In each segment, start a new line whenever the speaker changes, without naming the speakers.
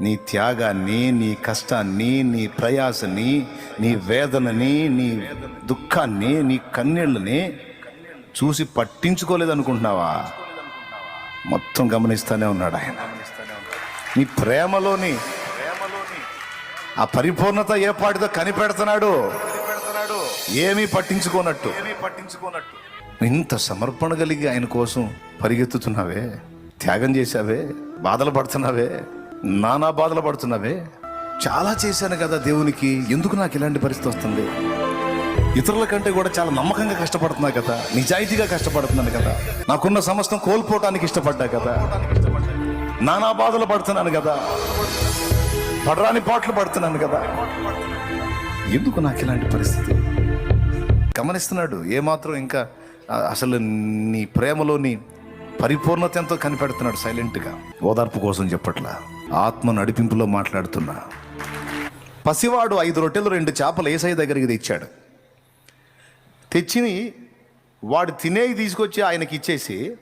నీ త్యాగాన్ని నీ కష్టాన్ని నీ ప్రయాసని నీ వేదనని నీ దుఃఖాన్ని నీ కన్నీళ్ళని చూసి పట్టించుకోలేదనుకుంటున్నావా? మొత్తం గమనిస్తూనే ఉన్నాడు ఆయన. నీ ప్రేమలోని ఆ పరిపూర్ణత ఏ పాటితో కనిపెడుతున్నాడు? ఏమీ పట్టించుకోనట్టు. పట్టించుకోనట్టు ఇంత సమర్పణ కలిగి ఆయన కోసం పరిగెత్తుతున్నావే? త్యాగం చేశావే? బాధలు పడుతున్నావే? నానా బాధలు పడుతున్నావే. చాలా చేశాను కదా దేవునికి ఎందుకు నాకు ఇలాంటి పరిస్థితి వస్తుంది? ఇతరుల కంటే కూడా చాలా నమ్మకంగా కష్టపడుతున్నా కదా నిజాయితీగా కష్టపడుతున్నాను కదా నాకున్న సమస్తం కోల్పోవటానికి ఇష్టపడ్డా కదా నానా బాధలు పడుతున్నాను కదా పడరాని పాటలు పడుతున్నాను కదా ఎందుకు నాకు ఇలాంటి పరిస్థితి? గమనిస్తున్నాడు ఏమాత్రం ఇంకా అసలు నీ ప్రేమలోని పరిపూర్ణత ఎంతో కనిపెడుతున్నాడు సైలెంట్గా ఓదార్పు కోసం చెప్పట్లా. ఆత్మ నడిపింపులో మాట్లాడుతున్నా. పసివాడు ఐదు రొట్టెలు రెండు చేపలు ఏసై దగ్గరికి తెచ్చాడు. తెచ్చిని వాడు తినేవి తీసుకొచ్చి ఆయనకి ఇచ్చేసి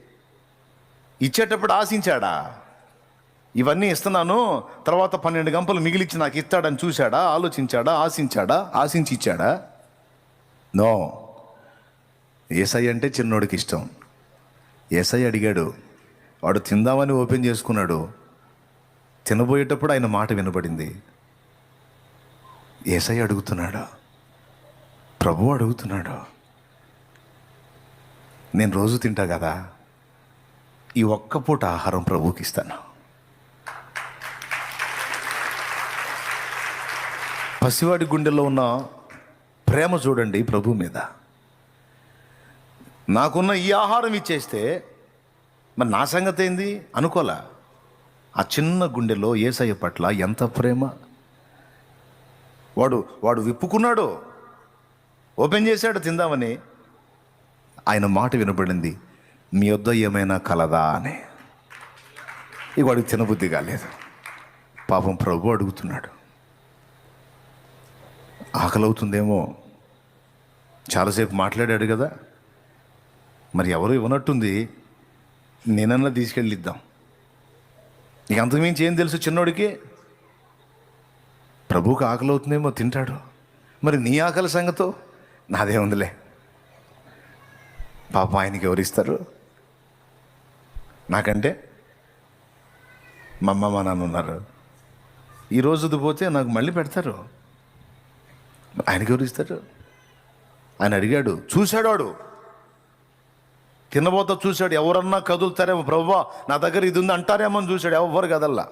ఇచ్చేటప్పుడు ఆశించాడా ఇవన్నీ ఇస్తున్నాను తర్వాత పన్నెండు గంపలు మిగిలిచ్చి నాకు ఇస్తాడని చూశాడా ఆలోచించాడా ఆశించాడా ఆశించి ఇచ్చాడా నో. ఏసై అంటే చిన్నోడికి ఇష్టం. ఏసై అడిగాడు వాడు తిందామని ఓపెన్ చేసుకున్నాడు. తినబోయేటప్పుడు ఆయన మాట వినబడింది. ఏసై అడుగుతున్నాడు? ప్రభు అడుగుతున్నాడు? నేను రోజు తింటా కదా? ఈ ఒక్క పూట ఆహారం ప్రభువుకి ఇస్తాను. పసివాడి గుండెల్లో ఉన్న ప్రేమ చూడండి ప్రభు మీద. నాకున్న ఈ ఆహారం ఇచ్చేస్తే మరి నా సంగతి ఏంది అనుకోలే? ఆ చిన్న గుండెలో ఏసయ్య పట్ల ఎంత ప్రేమ? వాడు వాడు విప్పుకున్నాడు. ఓపెన్ చేశాడు తిందామని. ఆయన మాట వినబడింది మీ వద్ద ఏమైనా కలదా? అని. ఇక వాడికి తినబుద్ధి కాలేదు. పాపం ప్రభు అడుగుతున్నాడు. ఆకలవుతుందేమో. చాలాసేపు మాట్లాడాడు కదా. మరి ఎవరు ఇవ్వనట్టుంది? నేనన్నా తీసుకెళ్ళిద్దాం. నీకు అంతకుమించి ఏం తెలుసు చిన్నోడికి? ప్రభువుకి ఆకలి అవుతుందేమో తింటాడు. మరి నీ ఆకలి సంగతో? నాదే ఉందిలే. పాప ఆయనకి ఎవరిస్తారు నాకంటే మా అమ్మ మా నాన్న ఉన్నారు. ఈ రోజుది పోతే నాకు మళ్ళీ పెడతారు. ఆయనకి ఎవరు ఇస్తారు? ఆయన అడిగాడు చూశాడు వాడు. తినబోత చూశాడు ఎవరన్నా కదులుతారేమో ప్రభు నా దగ్గర ఇది ఉంది అంటారేమో అని చూశాడు ఎవరు కదల్లా.